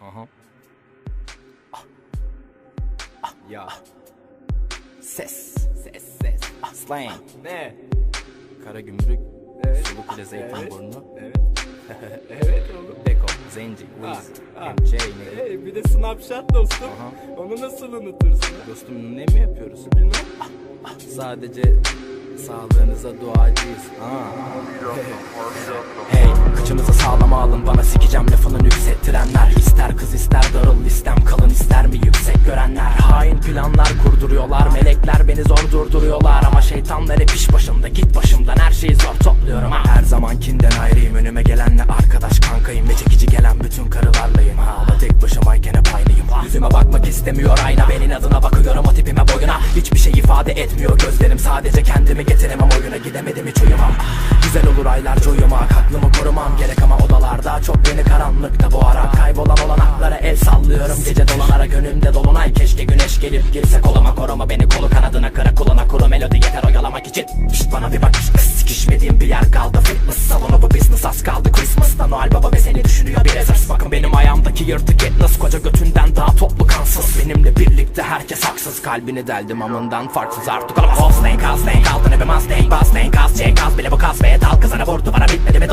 Aha. Ah. Ah. Ya. Ses. Ses ses. Ah, slang. Ne? Kara gümrük. Evet. Suluk ile Zeytinburnu. Evet. evet oğlum. Beko. Zenci. Ha, Wiz. MC. Ne? Hey, bir de Snapchat dostum. Aha. Onu nasıl unutursun? Dostum ne mi yapıyoruz? Bilmem. Sadece sağlığınıza duacıyız. Ha. Hey, kıçınızı sağlama alın bana sikeceğim lafını planlar kurduruyorlar. Melekler beni zor durduruyorlar Ama şeytanlar hep iş başımda git başımdan her şeyi zor topluyorum. Ha Her zamankinden ayrıyım. Önüme gelenle arkadaş kankayım Ve çekici gelen bütün karılarlayım. Hala tek başımayken hep aynıyım. Yüzüme bakmak istemiyor ayna. Benim adına bakıyorum o tipime boyuna. Hiçbir şey ifade etmiyor gözlerim Sadece kendimi getiremem. Oyuna gidemedim hiç uyumam. Güzel olur aylarca uyumak Aklımı korumam. Gerek ama odalarda Çok beni karanlıkta Kaybolan olanaklara el sallıyorum Gece dolanarak önümde dolunay. Keşke güneş gelip girse koluma koruma Beni. Kolu kanadına kıra kuluna kuru melodi yeter oyalamak için. Şşt bana bir bak Sikişmediğim bir yer kaldı. Fitness salonu bu business az kaldı Christmas'ta. Noel Baba ve seni düşünüyor bir ezers Bakın benim ayağımdaki yırtık etnas Koca götünden daha toplu kansız. Benimle birlikte herkes haksız. Kalbini deldim amından farksız. Artık olamaz. All snake al snake altına bir mustang snake az çek az bile bu kas ve dal Kızına vurdu bana bitmedi mi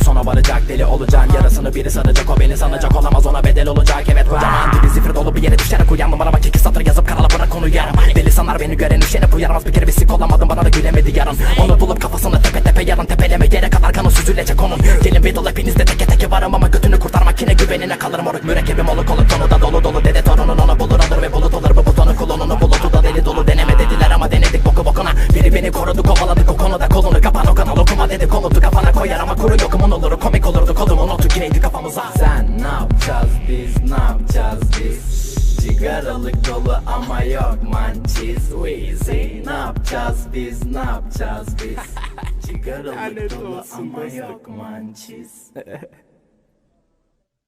bir sona varacak deli olacaksın Yarasını biri saracak o beni sanacak. Olamaz ona bedel olacak. Evet kocaman Dibi zifir dolu bir yere düşerek uyandım bak iki satır yazıp kanala bırak onu yarım Deli sanar beni gören üşenip uyaramaz. Bir kere bir sik olamadım bana da gülemedi yarın. Onu bulup kafasına tepe tepe yarın. Tepeleme yere kadar kanı süzülecek onun. Gelin bir dolu hepinizde teke teke varım Ama götünü kurtarmak gireydi kafamıza. Sen ne yapacağız? Biz ne yapacağız? Biz Sigaralık dolu ama yok mançiz. Wheezy Ne yapacağız? Biz ne yapacağız? Biz Sigaralık Lanet dolu ama yok mançiz